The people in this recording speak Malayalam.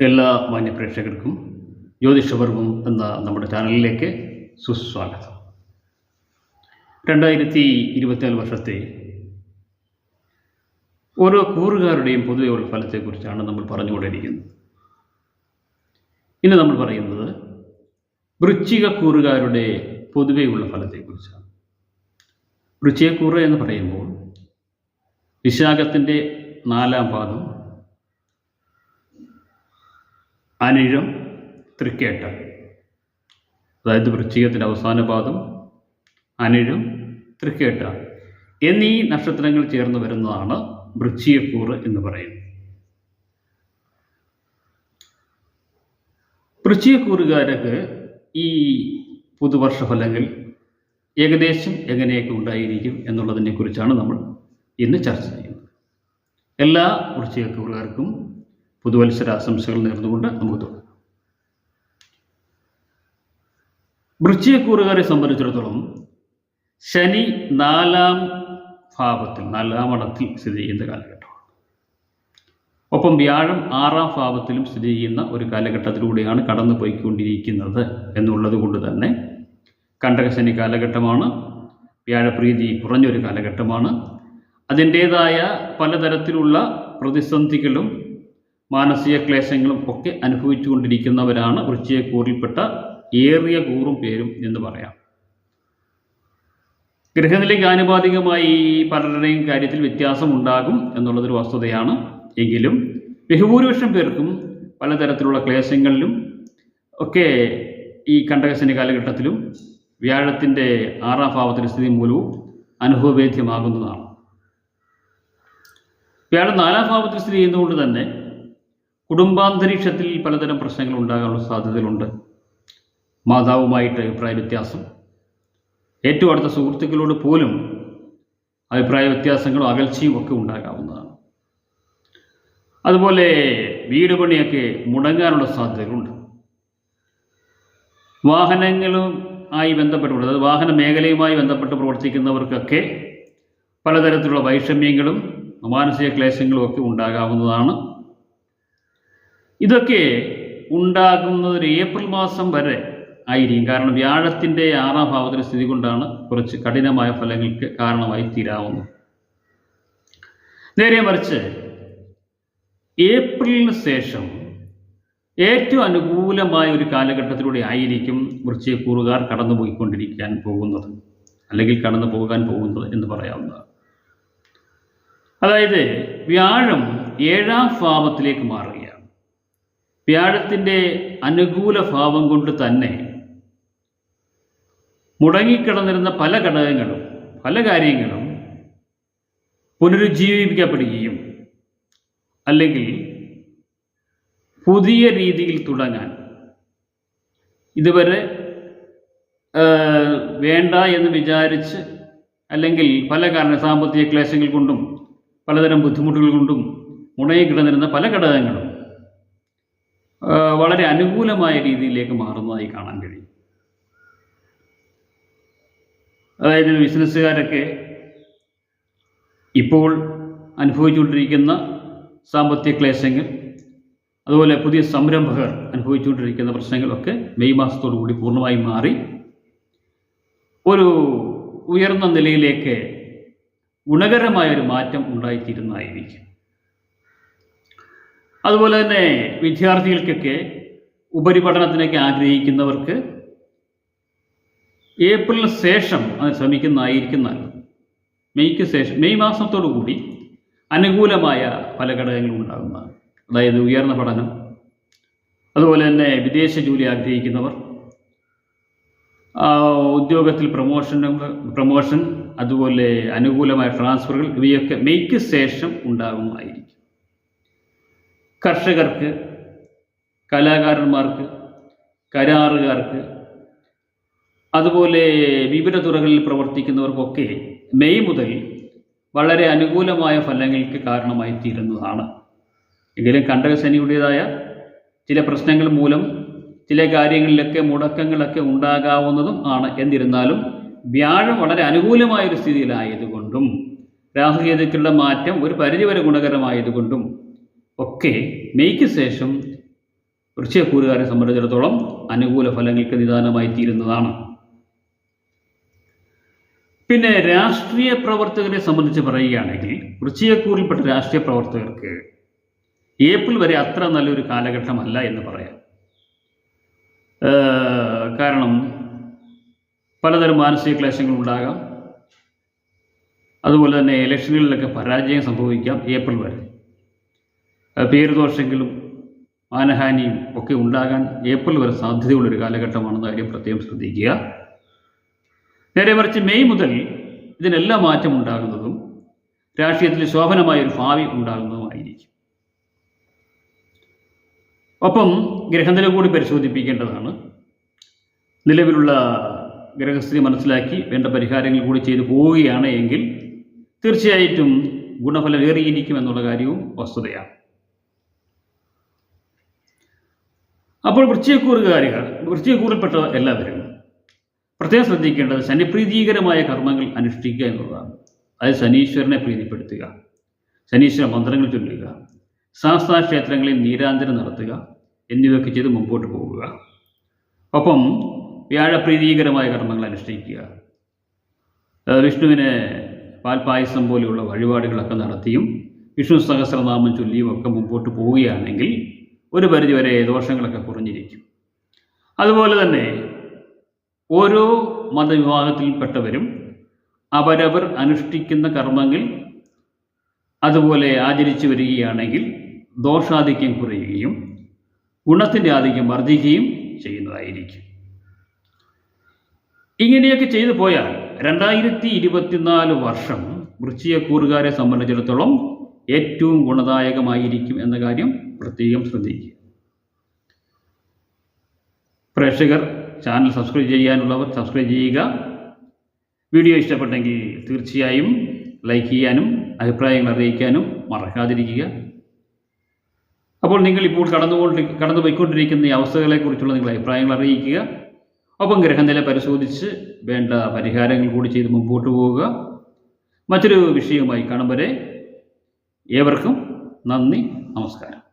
എല്ലാ മാന്യപ്രേക്ഷകർക്കും ജ്യോതിഷവർഗം എന്ന നമ്മുടെ ചാനലിലേക്ക് സുസ്വാഗതം. രണ്ടായിരത്തി ഇരുപത്തിനാല് വർഷത്തെ ഓരോ കൂറുകാരുടെയും പൊതുവെയുള്ള ഫലത്തെക്കുറിച്ചാണ് നമ്മൾ പറഞ്ഞുകൊണ്ടിരിക്കുന്നത്. ഇന്ന് നമ്മൾ പറയുന്നത് വൃശ്ചിക കൂറുകാരുടെ പൊതുവെയുള്ള ഫലത്തെക്കുറിച്ചാണ്. വൃശ്ചികക്കൂറ് എന്ന് പറയുമ്പോൾ വിശാഖത്തിന്റെ നാലാം പാദം അനിഴം തൃക്കേട്ട. അതായത് വൃശ്ചികത്തിന്റെ അവസാന പാദം അനിഴം തൃക്കേട്ട എന്നീ നക്ഷത്രങ്ങൾ ചേർന്ന് വരുന്നതാണ് വൃശ്ചികക്കൂറ് എന്ന് പറയുന്നത്. വൃശ്ചികക്കൂറുകാരൊക്കെ ഈ പുതുവർഷ ഫലങ്ങൾ ഏകദേശം എങ്ങനെയൊക്കെ ഉണ്ടായിരിക്കും എന്നുള്ളതിനെ കുറിച്ചാണ് നമ്മൾ ഇന്ന് ചർച്ച ചെയ്യുന്നത്. എല്ലാ വൃശ്ചികക്കൂറുകാർക്കും പുതുവത്സരാശംസകൾ നേർന്നുകൊണ്ട് നമുക്ക് തുടങ്ങാം. വൃശ്ചികക്കൂറുകാരെ സംബന്ധിച്ചിടത്തോളം ശനി നാലാം ഭാവത്തിൽ നാലാം അടത്തിൽ സ്ഥിതി ചെയ്യുന്ന കാലഘട്ടമാണ്. ഒപ്പം വ്യാഴം ആറാം ഭാവത്തിലും സ്ഥിതി ചെയ്യുന്ന ഒരു കാലഘട്ടത്തിലൂടെയാണ് കടന്നു പോയിക്കൊണ്ടിരിക്കുന്നത് എന്നുള്ളത് കൊണ്ട് തന്നെ കണ്ടകശനി കാലഘട്ടമാണ് വ്യാഴപ്രീതി കുറഞ്ഞൊരു കാലഘട്ടമാണ്. അതിന്റേതായ പലതരത്തിലുള്ള പ്രതിസന്ധികളും മാനസിക ക്ലേശങ്ങളും ഒക്കെ അനുഭവിച്ചുകൊണ്ടിരിക്കുന്നവരാണ് വൃശ്ചികക്കൂറിൽപ്പെട്ട ഏറിയ കൂറും പേരും എന്ന് പറയാം. ഗ്രഹനിലേക്ക് ആനുപാതികമായി പലരുടെയും കാര്യത്തിൽ വ്യത്യാസം ഉണ്ടാകും എന്നുള്ളതൊരു വസ്തുതയാണ്. എങ്കിലും ബഹുഭൂരിപക്ഷം പേർക്കും പലതരത്തിലുള്ള ക്ലേശങ്ങളിലും ഒക്കെ ഈ കണ്ടകശനി കാലഘട്ടത്തിലും വ്യാഴത്തിന്റെ ആറാം ഭാവത്തിന്റെ സ്ഥിതി മൂലവും അനുഭവവേദ്യമാകുന്നതാണ്. വ്യാഴം നാലാം ഭാവത്തിൽ സ്ഥിതി ചെയ്യുന്നതുകൊണ്ട് തന്നെ കുടുംബാന്തരീക്ഷത്തിൽ പലതരം പ്രശ്നങ്ങൾ ഉണ്ടാകാനുള്ള സാധ്യതകളുണ്ട്. മാതാവുമായിട്ട് അഭിപ്രായ വ്യത്യാസം. ഏറ്റവും അടുത്ത സുഹൃത്തുക്കളോട് പോലും അഭിപ്രായ വ്യത്യാസങ്ങളും അകൽച്ചയും ഒക്കെ ഉണ്ടാകാവുന്നതാണ്. അതുപോലെ വീട് പണിയൊക്കെ മുടങ്ങാനുള്ള സാധ്യതകളുണ്ട്. വാഹനങ്ങളും ആയി ബന്ധപ്പെട്ട് അതായത് വാഹന മേഖലയുമായി ബന്ധപ്പെട്ട് പ്രവർത്തിക്കുന്നവർക്കൊക്കെ പലതരത്തിലുള്ള വൈഷമ്യങ്ങളും മാനസിക ക്ലേശങ്ങളും ഒക്കെ ഉണ്ടാകാവുന്നതാണ്. ഇതൊക്കെ ഉണ്ടാകുന്നത് ഒരു ഏപ്രിൽ മാസം വരെ ആയിരിക്കും. കാരണം വ്യാഴത്തിന്റെ ആറാം ഭാവത്തിന്റെ സ്ഥിതി കൊണ്ടാണ് കുറച്ച് കഠിനമായ ഫലങ്ങൾക്ക് കാരണമായി തീരാവുന്നത്. നേരെ മറിച്ച് ഏപ്രിലിന് ശേഷം ഏറ്റവും അനുകൂലമായ ഒരു കാലഘട്ടത്തിലൂടെ ആയിരിക്കും വൃശ്ചികക്കൂറുകാർ കടന്നു പോയിക്കൊണ്ടിരിക്കാൻ പോകുന്നത്. അല്ലെങ്കിൽ കടന്നു പോകാൻ പോകുന്നത് എന്ന് പറയാവുന്നതാണ്. അതായത് വ്യാഴം ഏഴാം ഭാവത്തിലേക്ക് മാറുകയാണ്. വ്യാഴത്തിന്റെ അനുകൂല ഭാവം കൊണ്ട് തന്നെ മുടങ്ങിക്കിടന്നിരുന്ന പല ഘടകങ്ങളും പല കാര്യങ്ങളും പുനരുജ്ജീവിപ്പിക്കപ്പെടുകയും അല്ലെങ്കിൽ പുതിയ രീതിയിൽ തുടങ്ങാൻ ഇതുവരെ വേണ്ട എന്ന് വിചാരിച്ച് അല്ലെങ്കിൽ പല കാരണ സാമ്പത്തിക ക്ലേശങ്ങൾ കൊണ്ടും പലതരം ബുദ്ധിമുട്ടുകൾ കൊണ്ടും മുടങ്ങിക്കിടന്നിരുന്ന പല ഘടകങ്ങളും വളരെ അനുകൂലമായ രീതിയിലേക്ക് മാറുന്നതായി കാണാൻ കഴിയും. അതായത് ബിസിനസ്സുകാരൊക്കെ ഇപ്പോൾ അനുഭവിച്ചുകൊണ്ടിരിക്കുന്ന സാമ്പത്തിക ക്ലേശങ്ങൾ അതുപോലെ പുതിയ സംരംഭകർ അനുഭവിച്ചുകൊണ്ടിരിക്കുന്ന പ്രശ്നങ്ങളൊക്കെ മെയ് മാസത്തോടു കൂടി പൂർണമായി മാറി. ഒരു ഉയർന്ന നിലയിലേക്ക് ഗുണകരമായ ഒരു മാറ്റം ഉണ്ടായിത്തീരുന്നതായിരിക്കും. അതുപോലെ തന്നെ വിദ്യാർത്ഥികൾക്കൊക്കെ ഉപരിപഠനത്തിനൊക്കെ ആഗ്രഹിക്കുന്നവർക്ക് ഏപ്രിലിന് ശേഷം അത് ശ്രമിക്കുന്നതായിരിക്കും നല്ലത് മെയ്ക്ക് ശേഷം മെയ് മാസത്തോടു കൂടി അനുകൂലമായ പല ഘടകങ്ങളും ഉണ്ടാകുന്നതാണ്. അതായത് ഉയർന്ന പഠനം അതുപോലെ തന്നെ വിദേശ ജോലി ആഗ്രഹിക്കുന്നവർ ഉദ്യോഗത്തിൽ പ്രൊമോഷൻ പ്രമോഷൻ അതുപോലെ അനുകൂലമായ ട്രാൻസ്ഫറുകൾ ഇവയൊക്കെ മെയ്ക്ക് ശേഷം ഉണ്ടാകുന്നതായിരിക്കും. കർഷകർക്ക് കലാകാരന്മാർക്ക് കരാറുകാർക്ക് അതുപോലെ വിവിധ തുറകളിൽ പ്രവർത്തിക്കുന്നവർക്കൊക്കെ മെയ് മുതൽ വളരെ അനുകൂലമായ ഫലങ്ങൾക്ക് കാരണമായി തീരുന്നതാണ്. എങ്കിലും കണ്ടകശനിയുടേതായ ചില പ്രശ്നങ്ങൾ മൂലം ചില കാര്യങ്ങളിലൊക്കെ മുടക്കങ്ങളൊക്കെ ഉണ്ടാകാവുന്നതും ആണ്. എന്നിരുന്നാലും വ്യാഴം വളരെ അനുകൂലമായ ഒരു സ്ഥിതിയിലായതുകൊണ്ടും രാഹുകേതുക്കളുടെ മാറ്റം ഒരു പരിധിവരെ ഗുണകരമായതുകൊണ്ടും ഒക്കെ മെയ്ക്ക് ശേഷം വൃക്ഷക്കൂരുകാരെ സംബന്ധിച്ചിടത്തോളം അനുകൂല ഫലങ്ങൾക്ക് നിദാനമായി തീരുന്നതാണ്. പിന്നെ രാഷ്ട്രീയ പ്രവർത്തകരെ സംബന്ധിച്ച് പറയുകയാണെങ്കിൽ വൃശ്ചികക്കൂറിൽപ്പെട്ട രാഷ്ട്രീയ പ്രവർത്തകർക്ക് ഏപ്രിൽ വരെ അത്ര നല്ലൊരു കാലഘട്ടമല്ല എന്ന് പറയാം. കാരണം പലതരം മാനസിക ക്ലേശങ്ങൾ ഉണ്ടാകാം. അതുപോലെ തന്നെ ഇലക്ഷനുകളിലൊക്കെ പരാജയം സംഭവിക്കാം ഏപ്രിൽ വരെ. പേരുദോഷങ്ങളും മാനഹാനിയും ഒക്കെ ഉണ്ടാകാൻ ഏപ്രിൽ വരെ സാധ്യതയുള്ളൊരു കാലഘട്ടമാണെന്ന കാര്യം പ്രത്യേകം ശ്രദ്ധിക്കുക. നേരെ മറിച്ച് മെയ് മുതൽ ഇതിനെല്ലാം മാറ്റം ഉണ്ടാകുന്നതും രാഷ്ട്രീയത്തിൽ ശോഭനമായ ഒരു ഭാവി ഉണ്ടാകുന്നതുമായിരിക്കും. ഒപ്പം ഗ്രഹനില കൂടി പരിശോധിപ്പിക്കേണ്ടതാണ്. നിലവിലുള്ള ഗ്രഹസ്ഥിതി മനസ്സിലാക്കി വേണ്ട പരിഹാരങ്ങൾ കൂടി ചെയ്തു പോവുകയാണ് എങ്കിൽ തീർച്ചയായിട്ടും ഗുണഫലം ഏറിയിരിക്കും എന്നുള്ള കാര്യവും വസ്തുതയാണ്. അപ്പോൾ വൃത്തിയെക്കൂറുകാരികൾ വൃശ്ചികക്കൂറിൽപ്പെട്ട എല്ലാവരും പ്രത്യേകം ശ്രദ്ധിക്കേണ്ടത് ശനിപ്രീതികരമായ കർമ്മങ്ങൾ അനുഷ്ഠിക്കുക എന്നുള്ളതാണ്. അതായത് ശനീശ്വരനെ പ്രീതിപ്പെടുത്തുക ശനീശ്വര മന്ത്രങ്ങൾ ചൊല്ലുക ശാസ്താ ക്ഷേത്രങ്ങളിൽ നീരാഞ്ജനം നടത്തുക എന്നിവയൊക്കെ ചെയ്ത് മുമ്പോട്ട് പോകുക. ഒപ്പം വ്യാഴപ്രീതികരമായ കർമ്മങ്ങൾ അനുഷ്ഠിക്കുക. വിഷ്ണുവിന് പാൽപായസം പോലെയുള്ള വഴിപാടുകളൊക്കെ നടത്തിയും വിഷ്ണു സഹസ്രനാമം ചൊല്ലിയും ഒക്കെ മുമ്പോട്ട് പോവുകയാണെങ്കിൽ ഒരു പരിധിവരെ ദോഷങ്ങളൊക്കെ കുറഞ്ഞിരിക്കും. അതുപോലെ തന്നെ ഓരോ മതവിഭാഗത്തിൽപ്പെട്ടവരും അവരവർ അനുഷ്ഠിക്കുന്ന കർമ്മങ്ങൾ അതുപോലെ ആചരിച്ചു വരികയാണെങ്കിൽ ദോഷാധിക്യം കുറയുകയും ഗുണത്തിന്റെ ആധിക്യം വർദ്ധിക്കുകയും ചെയ്യുന്നതായിരിക്കും. ഇങ്ങനെയൊക്കെ ചെയ്തു പോയാൽ രണ്ടായിരത്തി ഇരുപത്തിനാല് വർഷം വൃശ്ചികക്കൂറുകാരെ സംബന്ധിച്ചിടത്തോളം ഏറ്റവും ഗുണദായകമായിരിക്കും എന്ന കാര്യം പ്രത്യേകം ശ്രദ്ധിക്കുക. പ്രേക്ഷകർ ചാനൽ സബ്സ്ക്രൈബ് ചെയ്യാനുള്ളവർ സബ്സ്ക്രൈബ് ചെയ്യുക. വീഡിയോ ഇഷ്ടപ്പെട്ടെങ്കിൽ തീർച്ചയായും ലൈക്ക് ചെയ്യാനും അഭിപ്രായങ്ങൾ അറിയിക്കാനും മറക്കാതിരിക്കുക. അപ്പോൾ നിങ്ങൾ ഇപ്പോൾ കടന്നുകൊണ്ട് കടന്നു പോയിക്കൊണ്ടിരിക്കുന്ന ഈ അവസ്ഥകളെക്കുറിച്ചുള്ള നിങ്ങൾ അഭിപ്രായങ്ങൾ അറിയിക്കുക. ഒപ്പം ഗ്രഹനില പരിശോധിച്ച് വേണ്ട പരിഹാരങ്ങൾ കൂടി ചെയ്ത് മുമ്പോട്ട് പോവുക. മറ്റൊരു വിഷയവുമായി കാണും വരെ ഏവർക്കും നന്ദി നമസ്കാരം.